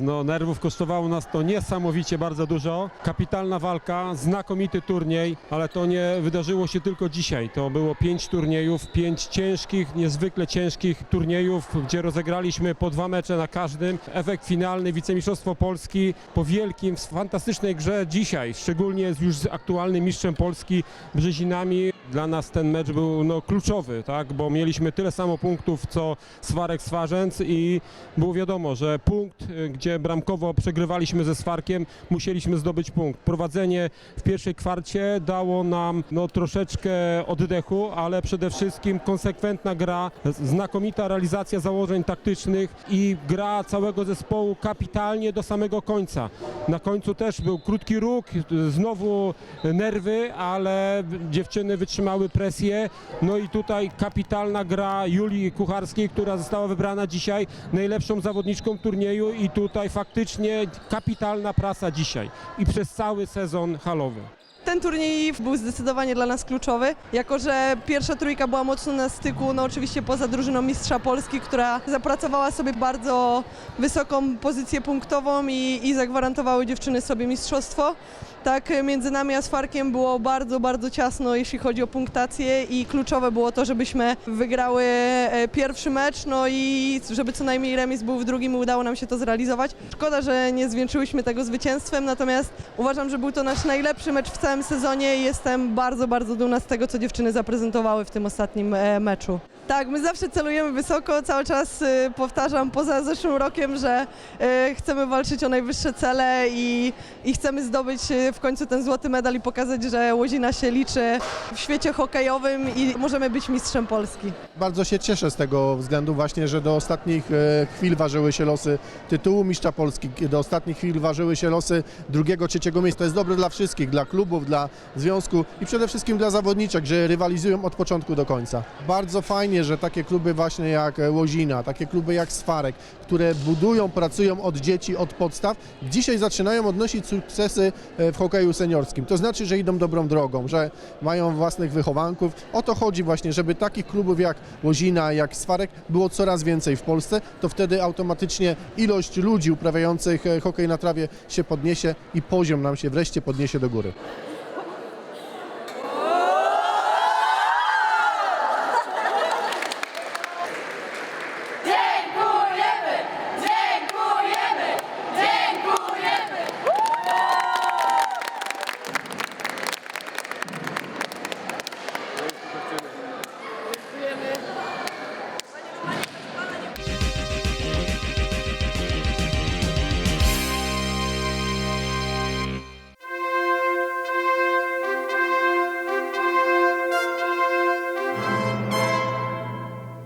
No, nerwów kosztowało nas to niesamowicie bardzo dużo. Kapitalna walka, znakomity turniej, ale to nie wydarzyło się tylko dzisiaj. To było pięć turniejów, pięć ciężkich, niezwykle ciężkich turniejów, gdzie rozegraliśmy po dwa mecze na każdym. Efekt finalny, wicemistrzostwo Polski po wielkim, fantastycznej grze dzisiaj, szczególnie z już z aktualnym mistrzem Polski Brzezinami. Dla nas ten mecz był no, kluczowy, tak? bo mieliśmy tyle samo punktów co Swarek Swarzędz i było wiadomo, że punkt, y, gdzie bramkowo przegrywaliśmy ze Swarkiem, musieliśmy zdobyć punkt. Prowadzenie w pierwszej kwarcie dało nam no, troszeczkę oddechu, ale przede wszystkim konsekwentna gra, znakomita realizacja założeń taktycznych i gra całego zespołu kapitalnie do samego końca. Na końcu też był krótki róg, znowu nerwy, ale dziewczyny wytrzymały presję. No i tutaj kapitalna gra Julii Kucharskiej, która została wybrana dzisiaj najlepszą zawodniczką turnieju i tutaj faktycznie kapitalna prasa dzisiaj i przez cały sezon halowy. Ten turniej był zdecydowanie dla nas kluczowy, jako że pierwsza trójka była mocno na styku, no oczywiście poza drużyną Mistrza Polski, która zapracowała sobie bardzo wysoką pozycję punktową i, i zagwarantowały dziewczyny sobie mistrzostwo. Tak między nami a Sfarkiem było bardzo, bardzo ciasno, jeśli chodzi o punktację i kluczowe było to, żebyśmy wygrały e, pierwszy mecz, no i żeby co najmniej remis był w drugim udało nam się to zrealizować. Szkoda, że nie zwieńczyłyśmy tego zwycięstwem, natomiast uważam, że był to nasz najlepszy mecz w całym sezonie i jestem bardzo, bardzo dumna z tego, co dziewczyny zaprezentowały w tym ostatnim e, meczu. Tak, my zawsze celujemy wysoko, cały czas y, powtarzam poza zeszłym rokiem, że y, chcemy walczyć o najwyższe cele i, i chcemy zdobyć y, w końcu ten złoty medal i pokazać, że Łozina się liczy w świecie hokejowym i możemy być mistrzem Polski. Bardzo się cieszę z tego względu właśnie, że do ostatnich chwil ważyły się losy tytułu mistrza Polski, do ostatnich chwil ważyły się losy drugiego, trzeciego miejsca. To jest dobre dla wszystkich, dla klubów, dla związku i przede wszystkim dla zawodniczek, że rywalizują od początku do końca. Bardzo fajnie, że takie kluby właśnie jak e, Łozina, takie kluby jak Swarek, które budują, pracują od dzieci, od podstaw, dzisiaj zaczynają odnosić sukcesy e, w hokeju seniorskim. To znaczy, że idą dobrą drogą, że mają własnych wychowanków. O to chodzi właśnie, żeby takich klubów jak Łozina, jak Swarek było coraz więcej w Polsce, to wtedy automatycznie ilość ludzi uprawiających e, hokej na trawie się podniesie i poziom nam się wreszcie podniesie do góry.